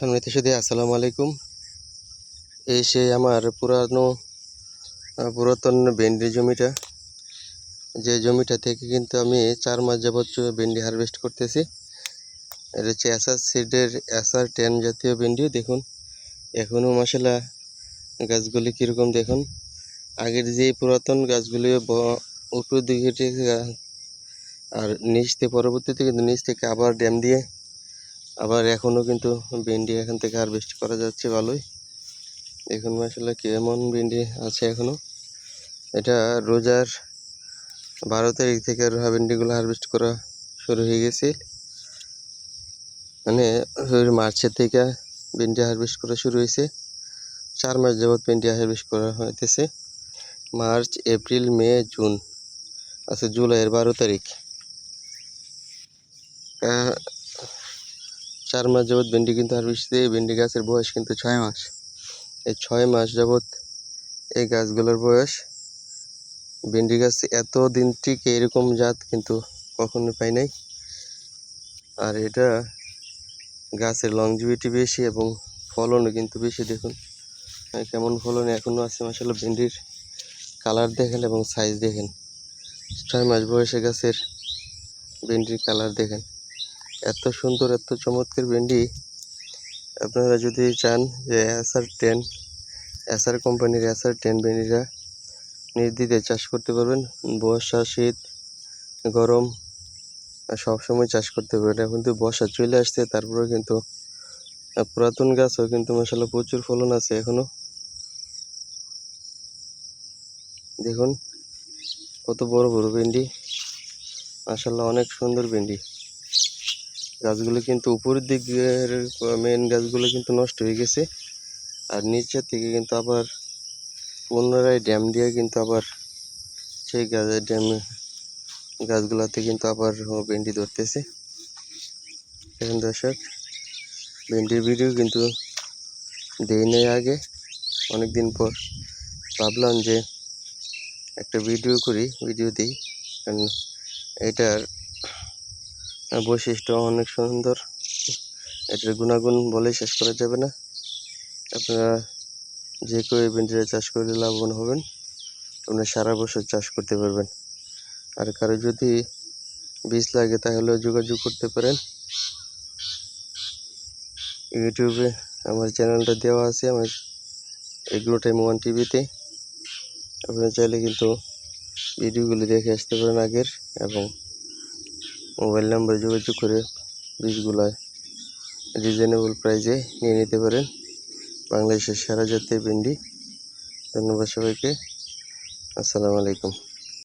সম্মানিত সুদী আসসালামু আলাইকুম। এই সেই আমার পুরানো পুরাতন ভেন্ডি জমিটা। যে জমিটা থেকে কিন্তু আমি চার মাস যাবৎ চ- ভেন্ডি হারভেস্ট করতেছি। এটা হচ্ছে এসআর সিডের এসআর টেন জাতীয় ভেন্ডি, দেখুন। এখনও মশলা গাছগুলি কীরকম, দেখুন। আগের যে পুরাতন গাছগুলি উপর দিকে আর নিচ থেকে, পরবর্তীতে কিন্তু নিচ থেকে আবার ড্যাম দিয়ে আবার এখনও কিন্তু ভেন্ডি এখান থেকে হারভেস্ট করা যাচ্ছে ভালোই। দেখুন আসলে কেমন ভেন্ডি আছে এখনও এটা রোজার বারো তারিখ থেকে ভেন্ডিগুলো হারভেস্ট করা শুরু হয়ে গেছে। মানে মার্চের থেকে ভেন্ডি হারভেস্ট করা শুরু হয়েছে। চার মাস যাবৎ ভেন্ডি হারভেস্ট করা হইতেছে। মার্চ, এপ্রিল, মে, জুন আচ্ছা জুলাইয়ের বারো তারিখ। চার মাস যাবৎ ভেন্ডি কিন্তু আর হারভেস্ট দিয়ে, ভেন্ডি গাছের বয়স কিন্তু ছয় মাস। এই ছয় মাস যাবৎ এই গাছগুলোর বয়স, ভেন্ডি গাছ এত দিন টিকে এরকম জাত কিন্তু কখনো পাই নাই। আর এটা গাছের লংজিভিটি বেশি এবং ফলনও কিন্তু বেশি, দেখুন। কেমন ফলন এখনও আছে মাসাল্লাহ ভেন্ডির কালার দেখেন এবং সাইজ দেখেন। ছয় মাস বয়সে গাছের ভেন্ডির কালার দেখেন। এত সুন্দর, এত চমৎকার ভেন্ডি। আপনারা যদি চান যে এসআর টেন এসআর কোম্পানির এসআর টেন ভেন্ডিটা নির্দ্বিধায় চাষ করতে পারবেন, বর্ষা, শীত, গরম, সব সময় চাষ করতে পারবেন। এখন তো বর্ষা চলে আসছে তারপরে কিন্তু পুরাতন গাছও কিন্তু মশালা প্রচুর ফলন আছে এখনও দেখুন, কত বড় বড় ভেন্ডি। মাসাল্লাহ অনেক সুন্দর ভেন্ডি। গাছগুলো কিন্তু উপরের দিকের মেন গাছগুলো কিন্তু নষ্ট হয়ে গেছে। আর নিচের থেকে কিন্তু আবার পুনরায় ড্যাম দিয়ে কিন্তু আবার সেই গাছের ড্যামে গাছগুলোতে কিন্তু আবার ভেন্ডি ধরতেছে। দেখুন দর্শক, ভেন্ডির ভিডিও কিন্তু দেই নাই আগে। অনেক দিন পর ভাবলাম যে একটা ভিডিও করি, ভিডিও দিই। কারণ এটার বৈশিষ্ট্য অনেক সুন্দর। এটার গুণাগুণ বলে শেষ করা যাবে না। আপনারা যে কেউ এই ভেন্ডিটা চাষ করলে লাভবান হবেন। আপনারা সারা বছর চাষ করতে পারবেন। আর কারও যদি বীজ লাগে তাহলেও যোগাযোগ করতে পারেন। ইউটিউবে আমার চ্যানেলটা দেওয়া আছে। আমার এগ্রো টাইম ওয়ান টিভিতে। আপনারা চাইলে কিন্তু ভিডিওগুলি দেখে আসতে পারেন আগের এবং মোবাইল নাম্বারে যোগাযোগ করে বীজগুলায় রিজনেবল প্রাইসে নিয়ে নিতে পারেন। বাংলাদেশের সারা জাতীয় ভেন্ডি। ধন্যবাদ সবাইকে। আসসালামু আলাইকুম।